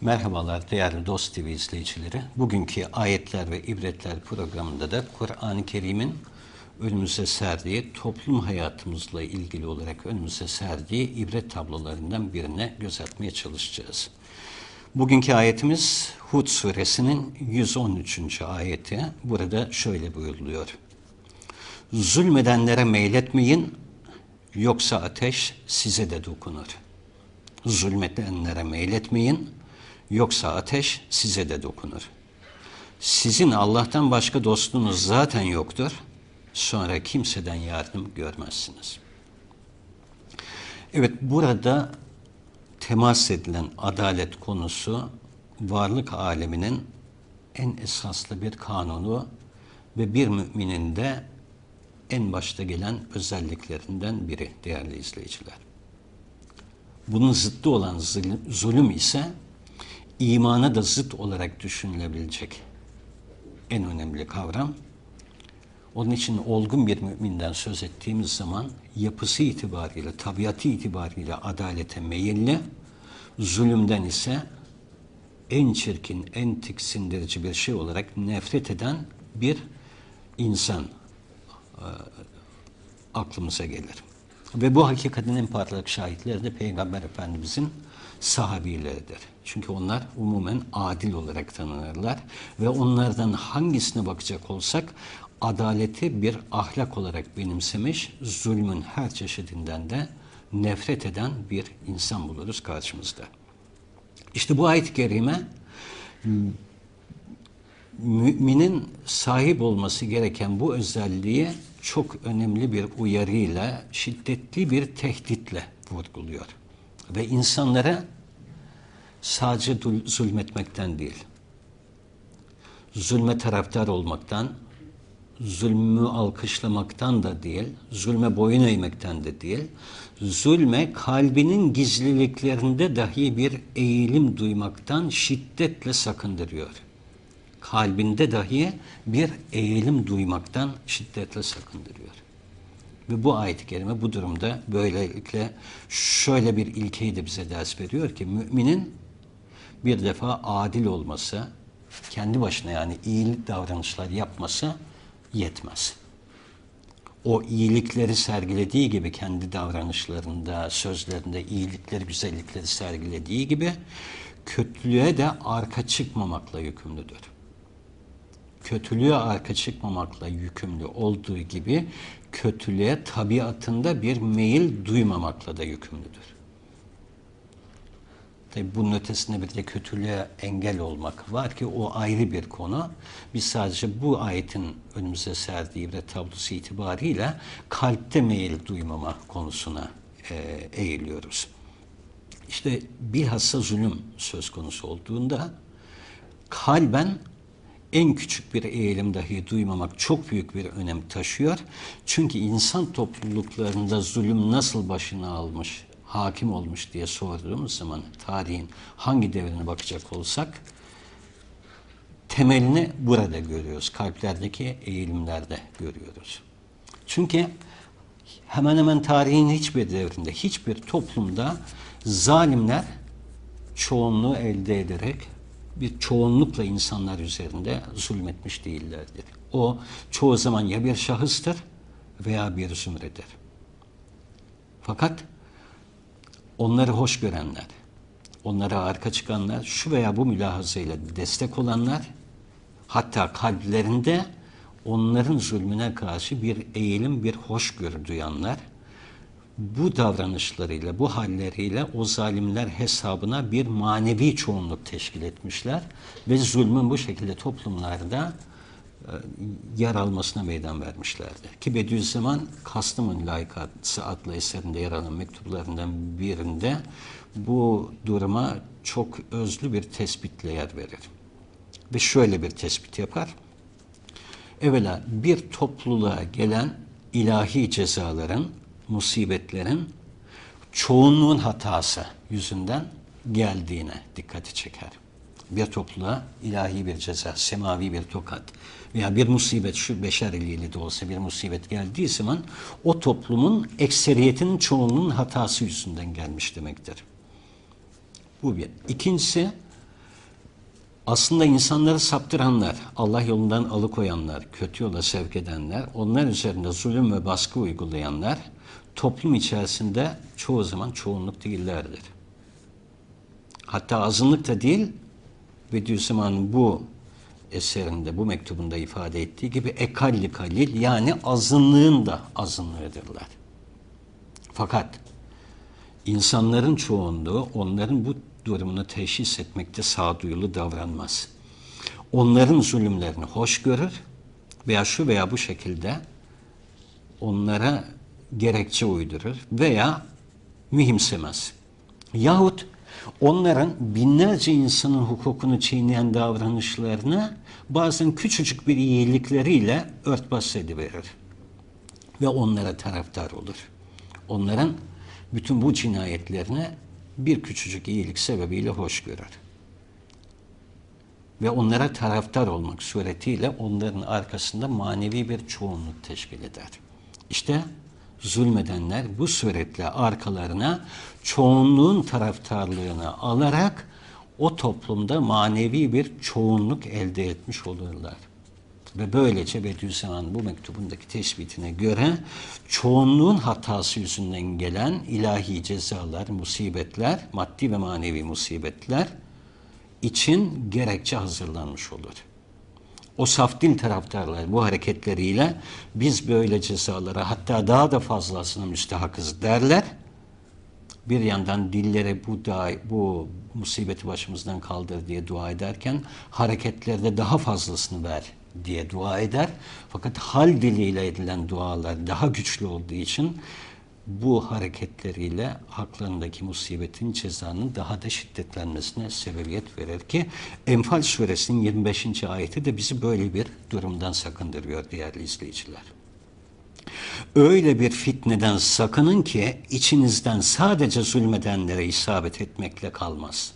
Merhabalar değerli Dost TV izleyicileri. Bugünkü Ayetler ve İbretler programında da Kur'an-ı Kerim'in önümüze serdiği, toplum hayatımızla ilgili olarak önümüze serdiği ibret tablolarından birine göz atmaya çalışacağız. Bugünkü ayetimiz Hud suresinin 113. ayeti. Burada şöyle buyuruluyor. Zulmedenlere meyletmeyin, yoksa ateş size de dokunur. Zulmedenlere meyletmeyin, yoksa ateş size de dokunur. Sizin Allah'tan başka dostunuz zaten yoktur. Sonra kimseden yardım görmezsiniz. Evet burada temas edilen adalet konusu varlık aleminin en esaslı bir kanunu ve bir müminin de en başta gelen özelliklerinden biri değerli izleyiciler. Bunun zıttı olan zulüm ise imana da zıt olarak düşünülebilecek en önemli kavram. Onun için olgun bir müminden söz ettiğimiz zaman yapısı itibariyle, tabiatı itibariyle adalete meyilli, zulümden ise en çirkin, en tiksindirici bir şey olarak nefret eden bir insan e, aklımıza gelir. Ve bu hakikatin en parlak şahitleri de Peygamber Efendimizin sahabileridir. Çünkü onlar umumen adil olarak tanınırlar ve onlardan hangisine bakacak olsak adaleti bir ahlak olarak benimsemiş, zulmün her çeşidinden de nefret eden bir insan buluruz karşımızda. İşte bu ayet-i kerime müminin sahip olması gereken bu özelliği çok önemli bir uyarıyla, şiddetli bir tehditle vurguluyor. Ve insanlara sadece zulmetmekten değil, zulme taraftar olmaktan, zulmü alkışlamaktan da değil, zulme boyun eğmekten de değil, zulme kalbinin gizliliklerinde dahi bir eğilim duymaktan şiddetle sakındırıyor. Kalbinde dahi bir eğilim duymaktan şiddetle sakındırıyor. Ve bu ayet-i kerime bu durumda böylelikle şöyle bir ilkeyi de bize ders veriyor ki müminin bir defa adil olması, kendi başına yani iyilik davranışlar yapması yetmez. O iyilikleri sergilediği gibi kendi davranışlarında, sözlerinde iyilikleri, güzellikleri sergilediği gibi kötülüğe de arka çıkmamakla yükümlüdür. Kötülüğe arka çıkmamakla yükümlü olduğu gibi kötülüğe tabiatında bir meyil duymamakla da yükümlüdür. Tabi bunun ötesinde bir de kötülüğe engel olmak var ki o ayrı bir konu. Biz sadece bu ayetin önümüze serdiği bir tablosu itibariyle kalpte meyil duymama konusuna e, eğiliyoruz. İşte bilhassa zulüm söz konusu olduğunda kalben en küçük bir eğilim dahi duymamak çok büyük bir önem taşıyor. Çünkü insan topluluklarında zulüm nasıl başını almış, hakim olmuş diye sorduğumuz zaman tarihin hangi devrine bakacak olsak temelini burada görüyoruz. Kalplerdeki eğilimlerde görüyoruz. Çünkü hemen hemen tarihin hiçbir devrinde, hiçbir toplumda zalimler çoğunluğu elde ederek bir çoğunlukla insanlar üzerinde zulmetmiş değillerdir. O çoğu zaman ya bir şahıstır veya bir zümredir. Fakat onları hoş görenler, onlara arka çıkanlar, şu veya bu mülahazayla destek olanlar, hatta kalplerinde onların zulmüne karşı bir eğilim, bir hoşgörü duyanlar, bu davranışlarıyla, bu halleriyle o zalimler hesabına bir manevi çoğunluk teşkil etmişler ve zulmün bu şekilde toplumlarda e, yer almasına meydan vermişlerdi. Ki Bediüzzaman Kastamonu Layıkatı adlı eserinde yer alan mektuplarından birinde bu duruma çok özlü bir tespitle yer verir. Ve şöyle bir tespit yapar. Evvela bir topluluğa gelen ilahi cezaların musibetlerin çoğunluğun hatası yüzünden geldiğine dikkati çeker. Bir topluluğa ilahi bir ceza, semavi bir tokat veya bir musibet şu beşer eliyle de olsa bir musibet geldiği zaman o toplumun ekseriyetinin çoğunluğun hatası yüzünden gelmiş demektir. Bu bir. İkincisi Aslında insanları saptıranlar, Allah yolundan alıkoyanlar, kötü yola sevk edenler, onlar üzerinde zulüm ve baskı uygulayanlar toplum içerisinde çoğu zaman çoğunluk değillerdir. Hatta azınlık da değil, Bediüzzaman'ın bu eserinde, bu mektubunda ifade ettiği gibi ekalli kalil yani azınlığın da azınlığıdırlar. Fakat insanların çoğunluğu onların bu durumunu teşhis etmekte sağduyulu davranmaz. Onların zulümlerini hoş görür veya şu veya bu şekilde onlara gerekçe uydurur veya mühimsemez. Yahut onların binlerce insanın hukukunu çiğneyen davranışlarını bazen küçücük bir iyilikleriyle örtbas ediverir. Ve onlara taraftar olur. Onların bütün bu cinayetlerini bir küçücük iyilik sebebiyle hoş görür. Ve onlara taraftar olmak suretiyle onların arkasında manevi bir çoğunluk teşkil eder. İşte zulmedenler bu suretle arkalarına çoğunluğun taraftarlığını alarak o toplumda manevi bir çoğunluk elde etmiş olurlar. Ve böylece Bediüzzaman bu mektubundaki tespitine göre çoğunluğun hatası yüzünden gelen ilahi cezalar, musibetler, maddi ve manevi musibetler için gerekçe hazırlanmış olur. O saf dil taraftarlar bu hareketleriyle biz böyle cezalara hatta daha da fazlasını müstehakız derler. Bir yandan dillere bu da, bu musibeti başımızdan kaldır diye dua ederken hareketlerde daha fazlasını ver diye dua eder. Fakat hal diliyle edilen dualar daha güçlü olduğu için bu hareketleriyle haklarındaki musibetin cezanın daha da şiddetlenmesine sebebiyet verir ki Enfal suresinin 25. ayeti de bizi böyle bir durumdan sakındırıyor değerli izleyiciler. Öyle bir fitneden sakının ki içinizden sadece zulmedenlere isabet etmekle kalmaz.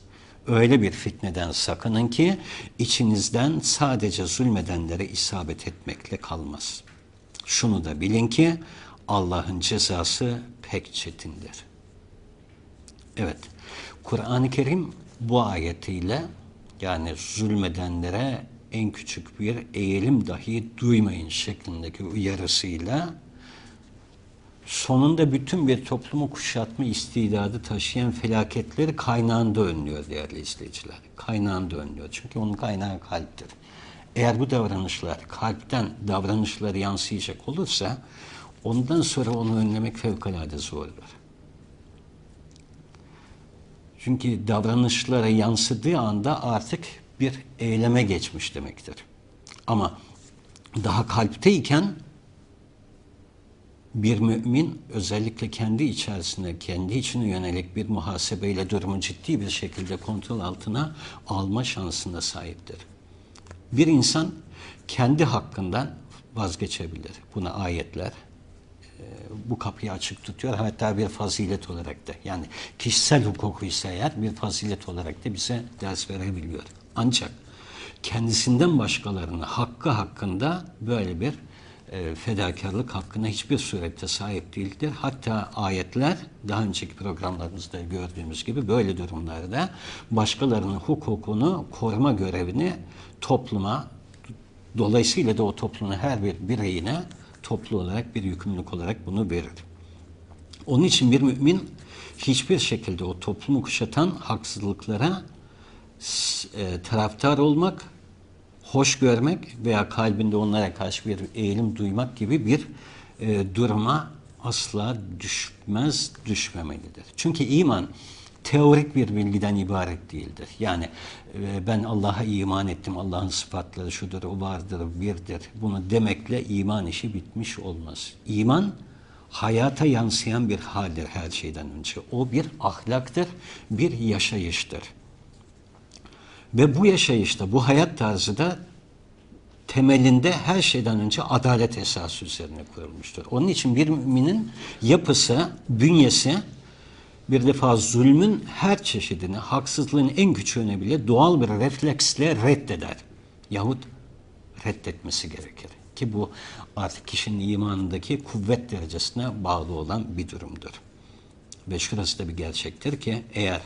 Öyle bir fitneden sakının ki içinizden sadece zulmedenlere isabet etmekle kalmaz. Şunu da bilin ki Allah'ın cezası pek çetindir. Evet, Kur'an-ı Kerim bu ayetiyle yani zulmedenlere en küçük bir eğilim dahi duymayın şeklindeki uyarısıyla sonunda bütün bir toplumu kuşatma istidadı taşıyan felaketleri kaynağında önlüyor değerli izleyiciler. Kaynağında önlüyor. Çünkü onun kaynağı kalptir. Eğer bu davranışlar kalpten davranışları yansıyacak olursa ondan sonra onu önlemek fevkalade zordur. Çünkü davranışlara yansıdığı anda artık bir eyleme geçmiş demektir. Ama daha kalpteyken bir mümin özellikle kendi içerisinde, kendi içine yönelik bir muhasebeyle durumu ciddi bir şekilde kontrol altına alma şansına sahiptir. Bir insan kendi hakkından vazgeçebilir. Buna ayetler bu kapıyı açık tutuyor. Hatta bir fazilet olarak da yani kişisel hukuku ise eğer bir fazilet olarak da bize ders verebiliyor. Ancak kendisinden başkalarının hakkı hakkında böyle bir e, fedakarlık hakkına hiçbir surette sahip değildir. Hatta ayetler daha önceki programlarımızda gördüğümüz gibi böyle durumlarda başkalarının hukukunu koruma görevini topluma dolayısıyla da o toplumun her bir bireyine toplu olarak bir yükümlülük olarak bunu verir. Onun için bir mümin hiçbir şekilde o toplumu kuşatan haksızlıklara e, taraftar olmak hoş görmek veya kalbinde onlara karşı bir eğilim duymak gibi bir e, duruma asla düşmez, düşmemelidir. Çünkü iman teorik bir bilgiden ibaret değildir. Yani e, ben Allah'a iman ettim, Allah'ın sıfatları şudur, o vardır, birdir. Bunu demekle iman işi bitmiş olmaz. İman hayata yansıyan bir haldir her şeyden önce. O bir ahlaktır, bir yaşayıştır. Ve bu yaşayışta, bu hayat tarzı da temelinde her şeyden önce adalet esası üzerine kurulmuştur. Onun için bir müminin yapısı, bünyesi bir defa zulmün her çeşidini, haksızlığın en küçüğüne bile doğal bir refleksle reddeder. Yahut reddetmesi gerekir. Ki bu artık kişinin imanındaki kuvvet derecesine bağlı olan bir durumdur. Ve şurası da bir gerçektir ki eğer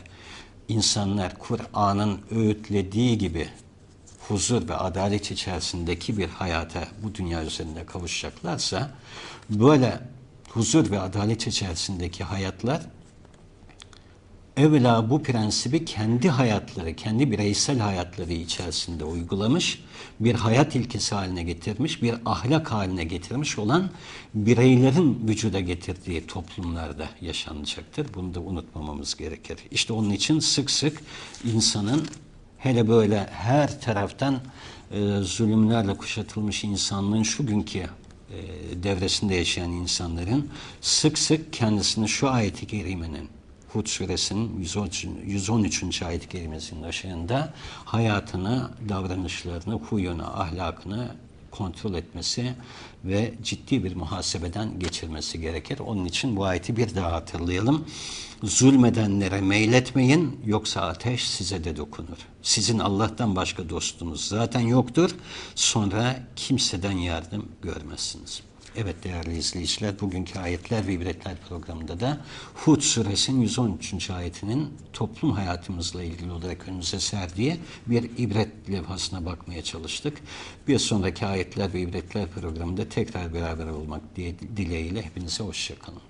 insanlar Kur'an'ın öğütlediği gibi huzur ve adalet içerisindeki bir hayata bu dünya üzerinde kavuşacaklarsa böyle huzur ve adalet içerisindeki hayatlar evvela bu prensibi kendi hayatları, kendi bireysel hayatları içerisinde uygulamış, bir hayat ilkesi haline getirmiş, bir ahlak haline getirmiş olan bireylerin vücuda getirdiği toplumlarda yaşanacaktır. Bunu da unutmamamız gerekir. İşte onun için sık sık insanın hele böyle her taraftan e, zulümlerle kuşatılmış insanlığın şu günkü e, devresinde yaşayan insanların sık sık kendisini şu ayeti kerimenin Hud suresinin 113. 113. ayet-i kerimesinin aşağında hayatını, davranışlarını, huyunu, ahlakını kontrol etmesi ve ciddi bir muhasebeden geçirmesi gerekir. Onun için bu ayeti bir daha hatırlayalım. Zulmedenlere meyletmeyin yoksa ateş size de dokunur. Sizin Allah'tan başka dostunuz zaten yoktur. Sonra kimseden yardım görmezsiniz. Evet değerli izleyiciler, bugünkü ayetler ve ibretler programında da Hud suresinin 113. ayetinin toplum hayatımızla ilgili olarak önümüze serdiği bir ibret levhasına bakmaya çalıştık. Bir sonraki ayetler ve ibretler programında tekrar beraber olmak dileğiyle hepinize hoşçakalın.